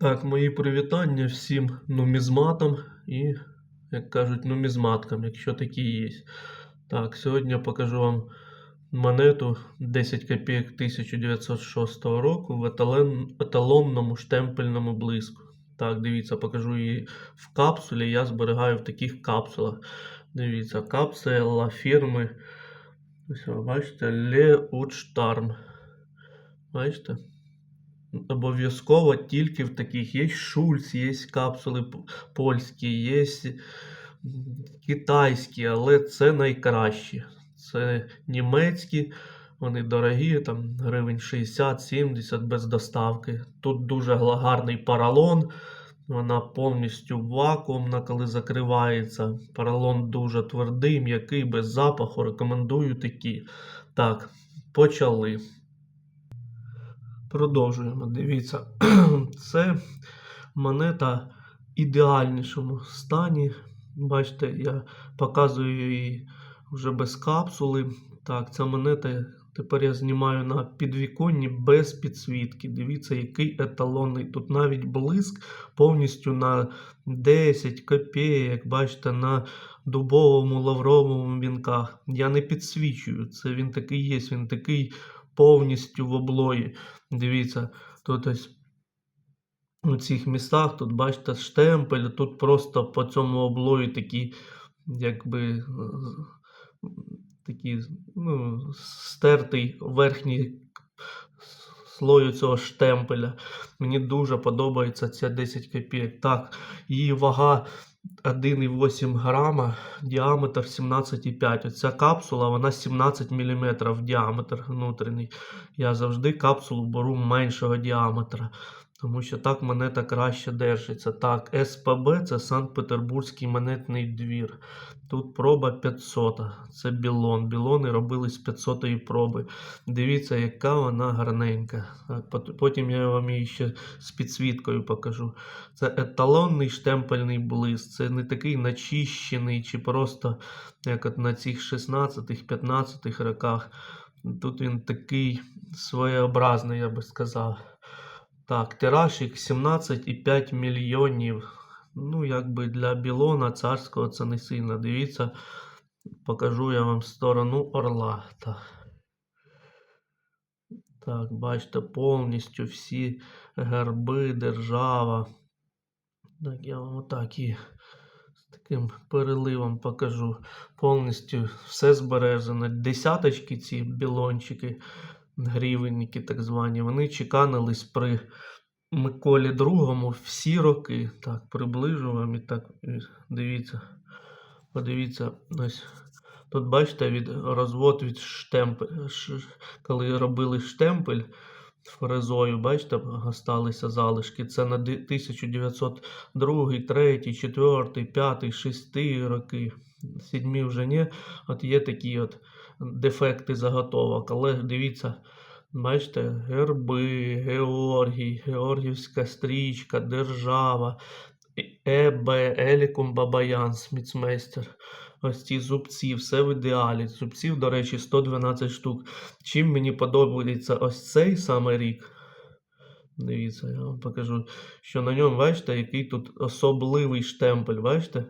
Так, мої привітання всім нумізматам і, як кажуть, нумізматкам, якщо такі є. Так, сьогодні я покажу вам монету 10 копійок 1906 року в еталон, еталонному штемпельному блиску. Так, дивіться, покажу її в капсулі. Я зберігаю в таких капсулах. Дивіться, капсула фірми. Ось, ви бачите, Utstarm. Бачите? Обов'язково тільки в таких. Є Шульц, є капсули польські, є китайські, але це найкращі. Це німецькі, вони дорогі, там гривень 60-70 без доставки. Тут дуже гарний поролон. Вона повністю вакуумна, коли закривається. Поролон дуже твердий, м'який, без запаху. Рекомендую такі. Так, почали. Продовжуємо. Дивіться, це монета в ідеальнішому стані. Бачите, я показую її вже без капсули. Так, ця монета тепер я знімаю на підвіконні без підсвітки. Дивіться, який еталонний. Тут навіть блиск повністю на 10 копійок. Бачите, на дубовому лавровому вінках. Я не підсвічую. Це він такий є, він такий повністю в облої. Дивіться, тут ось у цих містах, тут бачите штемпель, тут просто по цьому облої такі, якби з- такі, ну, стертий верхній слою цього штемпеля. Мені дуже подобається ця 10 копійок. Так, її вага 1,8 грама, діаметр 17,5. Оця капсула, вона 17 мм діаметр внутрішній. Я завжди капсулу беру меншого діаметра, тому що так монета краще держиться. Так, СПБ це Санкт-Петербурзький монетний двір. Тут проба 500. Це білон. Білони робили з 500 проби. Дивіться, яка вона гарненька. Потім я вам її ще з підсвіткою покажу. Це еталонний штемпельний блиск. Це не такий начищений чи просто як от на цих 16-15 роках. Тут він такий своєобразний, я би сказав. Так, тиражик 17,5 мільйонів. Ну, якби для білона царського це не сильно. Дивіться, покажу я вам сторону орла. Так, так бачите, повністю всі герби, держава. Так, я вам отак і з таким переливом покажу. Повністю все збережено. Десяточки, ці білончики, гривенники так звані, вони чеканились при Миколі II всі роки. Так, приближу вам і так дивіться. Подивіться, ось. Тут бачите, від розвод від штемпель, ш- коли робили штемпель фрезою, бачите, осталися залишки. Це на 1902, 3, 4, 5, 6 роки. Сідьмі вже ні. От є такі от дефекти заготовок. Але дивіться, бачите, герби, Георгій, Георгівська стрічка, держава, ЕБ, Елікум Бабаян, Сміцмейстер. Ось ці зубці, все в ідеалі. Зубців, до речі, 112 штук. Чим мені подобається ось цей саме рік. Дивіться, я вам покажу, що на ньому, бачите, який тут особливий штемпель, бачите?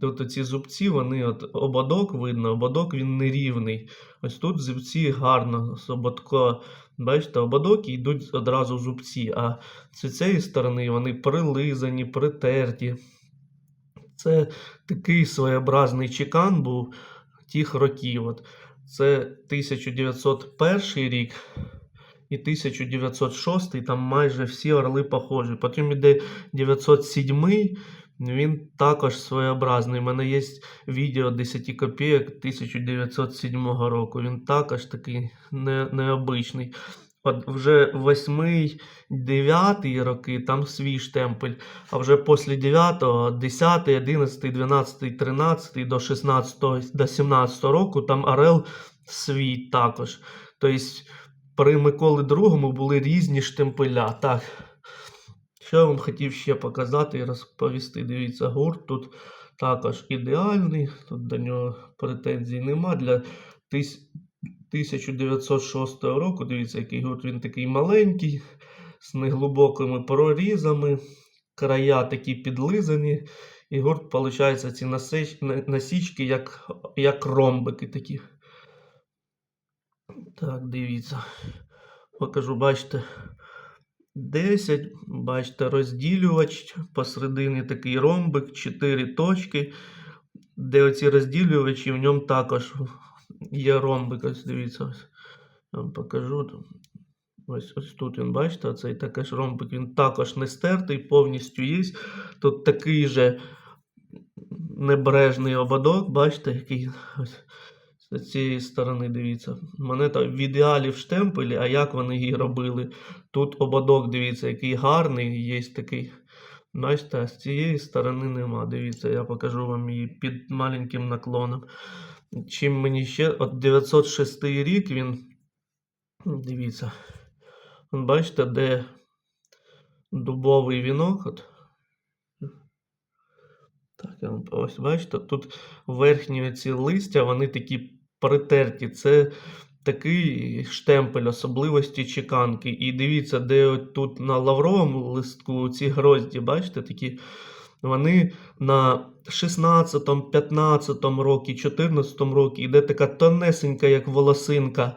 Тут ці зубці, вони от ободок видно, ободок він нерівний. Ось тут зубці гарно з ободка. Бачите, ободок і йдуть одразу зубці, а з цієї сторони вони прилизані, притерті. Це такий своєобразний чекан був тих років. От. Це 1901 рік і 1906, там майже всі орли похожі. Потім іде 907, він також своєобразний. У мене є відео 10 копійок 1907 року. Він також такий не, необичний. От вже 8, 9 роки там свій штемпель. А вже після 9, 10, 11, 12, 13 до 16, до 17 року там Орел свій також. Тобто при Миколи II були різні штемпеля. Так. Що я вам хотів ще показати і розповісти. Дивіться, гурт тут також ідеальний. Тут до нього претензій нема. Для 1906 року, дивіться, який гурт він такий маленький. з неглибокими прорізами, края такі підлизані. І гурт, виходить, ці насічки, як, як ромбики такі. Так, дивіться. Покажу, бачите. 10, бачите, розділювач, посередині такий ромбик, 4 точки, де оці розділювачі, в ньому також є ромбик. Ось дивіться, ось. Я вам покажу. Ось, ось тут він, бачите, оцей також ромбик, він також не стертий, повністю є. Тут такий же небережний ободок, бачите, який ось з цієї сторони, дивіться. Монета в ідеалі в штемпелі, а як вони її робили? Тут ободок, дивіться, який гарний, є такий. Бачите, а з цієї сторони нема. Дивіться, я покажу вам її під маленьким наклоном. Чим мені ще. От 906 рік він. Дивіться. Бачите, де дубовий вінок. От. Так, ось бачите, тут верхні ці листя, вони такі притерті. Це такий штемпель особливості чеканки. І дивіться, де от тут на лавровому листку ці грозді, бачите, такі. Вони на 16, 15 році, 14 році йде така тонесенька, як волосинка,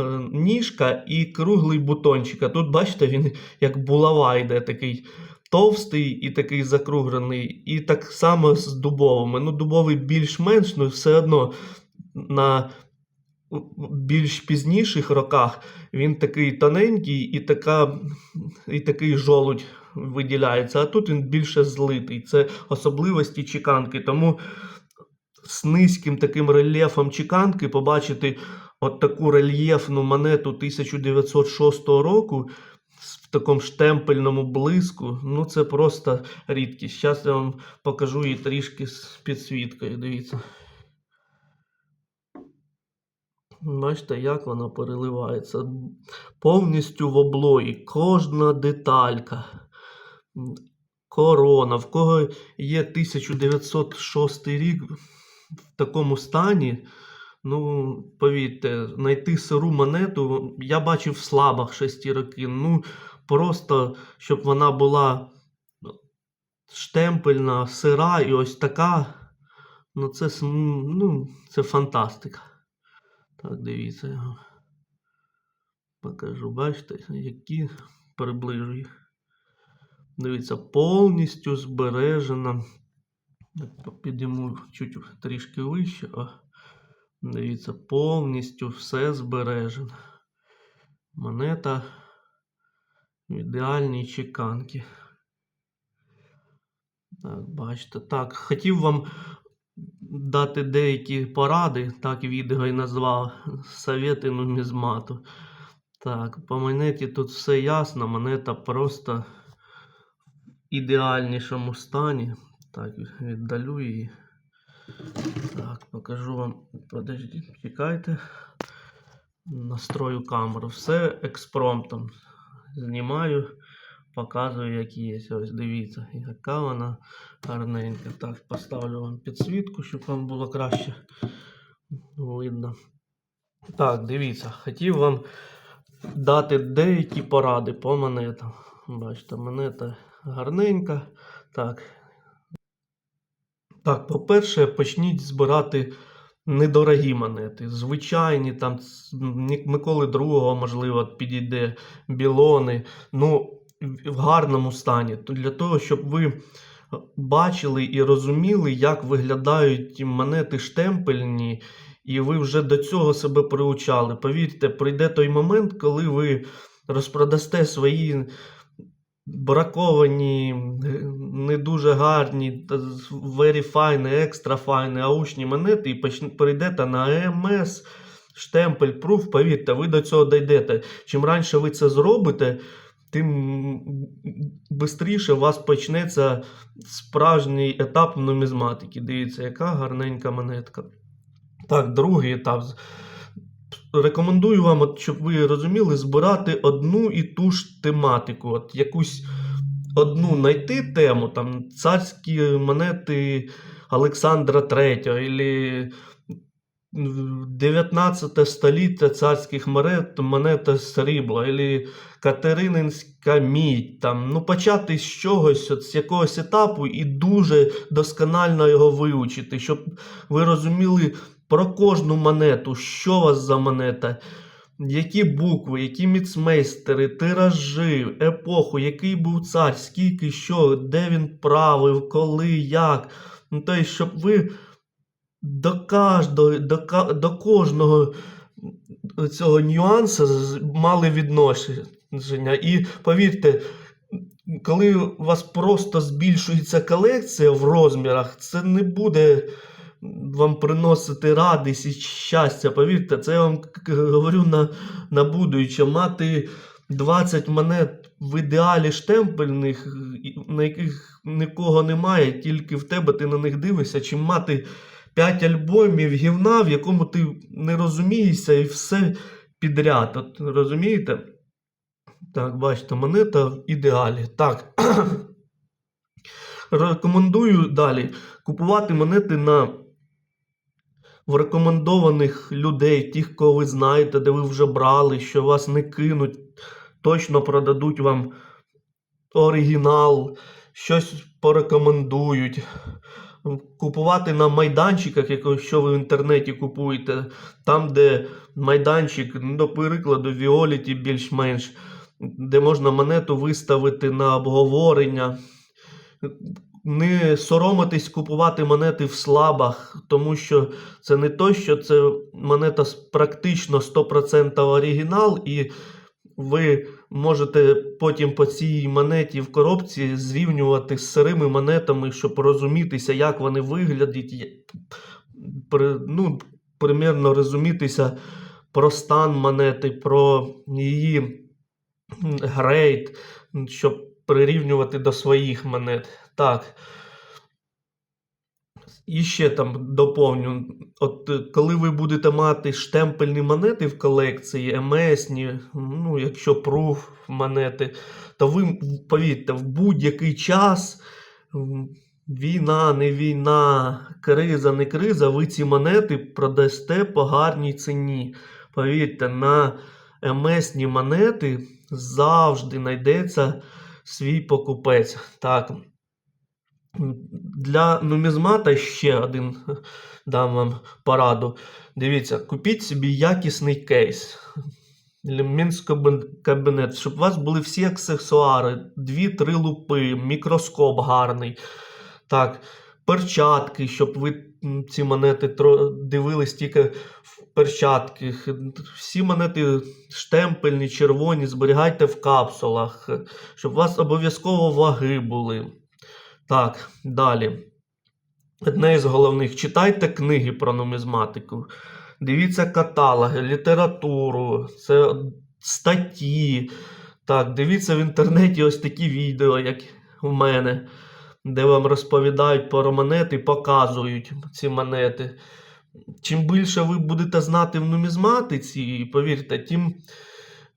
е, ніжка і круглий бутончик. А тут, бачите, він як булава йде такий товстий і такий закруглений. І так само з дубовими. Ну, дубовий більш-менш, ну все одно на більш пізніших роках він такий тоненький і, така, і такий жолудь виділяється. А тут він більше злитий. Це особливості чеканки. Тому з низьким таким рельєфом чеканки побачити от таку рельєфну монету 1906 року в такому штемпельному блиску. Ну, це просто рідкість. Зараз я вам покажу її трішки з підсвіткою. Дивіться. Бачите, як вона переливається. Повністю в облої. Кожна деталька. Корона. В кого є 1906 рік в такому стані. Ну, повірте, знайти сиру монету. Я бачив в слабах 6 роки. Ну, просто, щоб вона була штемпельна, сира і ось така. Ну, це, ну, це фантастика. Так, дивіться, вам покажу. Бачите, які приближу їх. Дивіться, повністю збережена. Підійму чуть трішки вище. О. Дивіться, повністю все збережено. Монета в ідеальній чеканки. Так, бачите. Так, хотів вам дати деякі поради, так відео і назвав Совєти нумізмату. Так, по монеті тут все ясно, монета просто в ідеальнішому стані. Так, віддалю її. Так, покажу вам. Подождіть, чекайте. Настрою камеру. Все експромтом. Знімаю, показую, як є. Ось дивіться, яка вона гарненька. Так, поставлю вам підсвітку, щоб вам було краще видно. Так, дивіться, хотів вам дати деякі поради по монетам. Бачите, монета гарненька. Так. Так, по-перше, почніть збирати недорогі монети. Звичайні, там Миколи II, можливо, підійде білони. Ну, в гарному стані. Для того, щоб ви бачили і розуміли, як виглядають монети штемпельні, і ви вже до цього себе приучали. Повірте, прийде той момент, коли ви розпродасте свої браковані, е, не дуже гарні, very fine, екстра fine, аушні монети і перейдете на ЕМС, штемпель, пруф, повірте, ви до цього дійдете. Чим раніше ви це зробите, тим швидше у вас почнеться справжній етап нумізматики. Дивіться, яка гарненька монетка. Так, другий етап. Рекомендую вам, от, щоб ви розуміли, збирати одну і ту ж тематику. От якусь одну знайти тему, там царські монети Олександра III, або 19 століття царських монет, монета срібла, або Катерининська мідь. Там, ну, почати з чогось, от, з якогось етапу, і дуже досконально його вивчити, щоб ви розуміли про кожну монету, що у вас за монета, які букви, які міцмейстери, тиражі, епоху, який був цар, скільки, що, де він правив, коли, як. Ну, тобто, щоб ви до кожного, до, до кожного цього нюансу мали відношення. І повірте, коли у вас просто збільшується колекція в розмірах, це не буде вам приносити радість і щастя. Повірте, це я вам говорю на, на будуюче. Мати 20 монет в ідеалі штемпельних, на яких нікого немає, тільки в тебе ти на них дивишся, чим мати 5 альбомів гівна, в якому ти не розумієшся і все підряд. От, розумієте? Так, бачите, монета в ідеалі. Так. Рекомендую далі купувати монети на в рекомендованих людей, тих, кого ви знаєте, де ви вже брали, що вас не кинуть, точно продадуть вам оригінал, щось порекомендують. Купувати на майданчиках, якщо ви в інтернеті купуєте, там, де майданчик, ну, до прикладу, Віоліті більш-менш, де можна монету виставити на обговорення. Не соромитись купувати монети в слабах, тому що це не то, що це монета практично 100% оригінал, і ви можете потім по цій монеті в коробці зрівнювати з сирими монетами, щоб розумітися, як вони виглядять, ну, примірно розумітися про стан монети, про її грейд, щоб прирівнювати до своїх монет. Так. І ще там доповню. От е, коли ви будете мати штемпельні монети в колекції, МСні, ну, якщо пруф монети, то ви, повірте, в будь-який час, війна, не війна, криза, не криза, ви ці монети продасте по гарній ціні. Повірте, на МСні монети завжди знайдеться свій покупець. Так. Для нумізмата ще один дам вам пораду. Дивіться, купіть собі якісний кейс. Кабінет, щоб у вас були всі аксесуари, дві-три лупи, мікроскоп гарний. Так, перчатки, щоб ви ці монети дивились тільки в перчатках. Всі монети штемпельні, червоні, зберігайте в капсулах, щоб у вас обов'язково ваги були. Так, далі. Одне із головних. Читайте книги про нумізматику. Дивіться каталоги, літературу, це статті. Так, дивіться в інтернеті ось такі відео, як у мене, де вам розповідають про монети, показують ці монети. Чим більше ви будете знати в нумізматиці, повірте, тим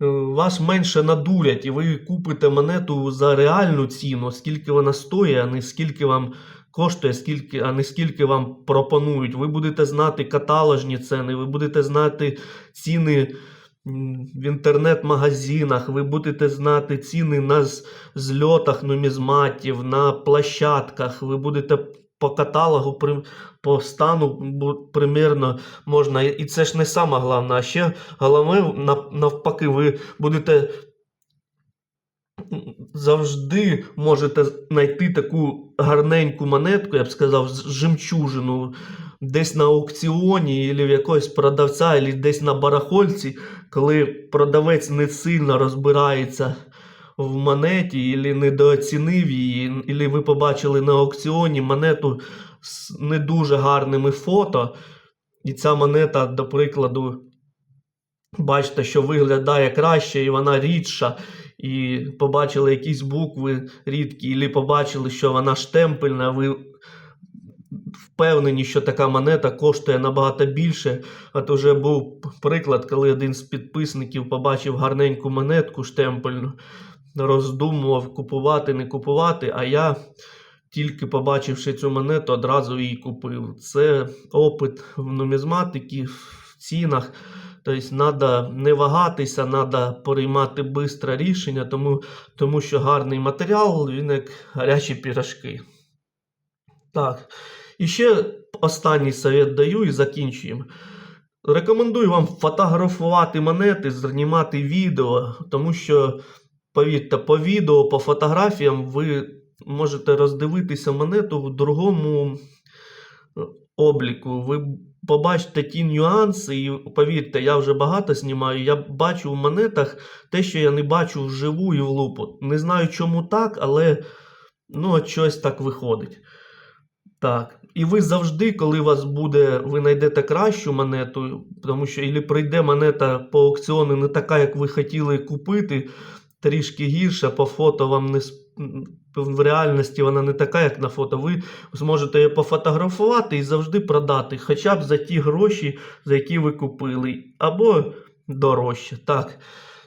е, вас менше надурять, і ви купите монету за реальну ціну, скільки вона стоїть, а не скільки вам коштує, скільки, а не скільки вам пропонують. Ви будете знати каталожні ціни, ви будете знати ціни в інтернет-магазинах, ви будете знати ціни на зльотах нумізматів, на площадках, ви будете по каталогу, по стану примірно можна. І це ж не саме головне, а ще головне, навпаки, ви будете завжди можете знайти таку гарненьку монетку, я б сказав, жемчужину десь на аукціоні, або в якогось продавця, або десь на барахольці, коли продавець не сильно розбирається в монеті, або недооцінив її, або ви побачили на аукціоні монету з не дуже гарними фото, і ця монета, до прикладу, бачите, що виглядає краще, і вона рідша, і побачили якісь букви рідкі, і побачили, що вона штемпельна, ви впевнені, що така монета коштує набагато більше. От уже був приклад, коли один з підписників побачив гарненьку монетку штемпельну, роздумував, купувати, не купувати, а я тільки побачивши цю монету, одразу її купив. Це опит в нумізматики, в цінах. Тобто треба не вагатися, треба приймати швидке рішення, тому, тому що гарний матеріал, він як гарячі пірожки. Так. І ще останній совет даю і закінчуємо. Рекомендую вам фотографувати монети, знімати відео, тому що, повірте, по відео, по фотографіям ви можете роздивитися монету в другому е, обліку. Ви побачите ті нюанси, і повірте, я вже багато знімаю. Я бачу в монетах те, що я не бачу вживу і в лупу. Не знаю, чому так, але ну, щось так виходить. Так. І ви завжди, коли вас буде, ви знайдете кращу монету, тому що ілі прийде монета по аукціону не така, як ви хотіли купити, трішки гірша, по фото вам не в реальності вона не така, як на фото. Ви зможете її пофотографувати і завжди продати, хоча б за ті гроші, за які ви купили, або дорожче. Так,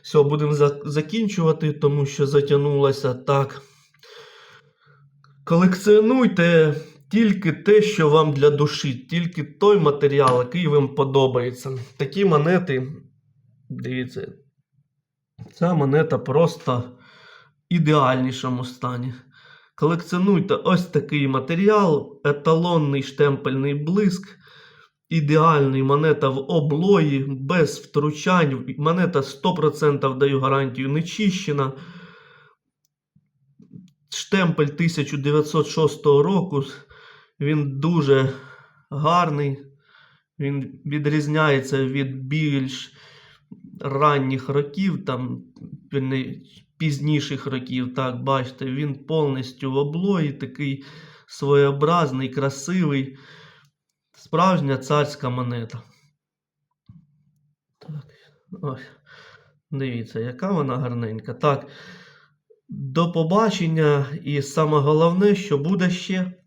все, будемо за- закінчувати, тому що затягнулося так. Колекціонуйте тільки те, що вам для душі, тільки той матеріал, який вам подобається. Такі монети, дивіться, ця монета просто в ідеальнішому стані. Колекціонуйте ось такий матеріал, еталонний штемпельний блиск, ідеальний монета в облої, без втручань. Монета 100% даю гарантію не чищена. Штемпель 1906 року. Він дуже гарний. Він відрізняється від більш ранніх років, там пізніших років. Так, бачите, він повністю в облої, такий своєобразний, красивий. Справжня царська монета. Так, ось. Дивіться, яка вона гарненька. Так. До побачення, і саме головне, що буде ще.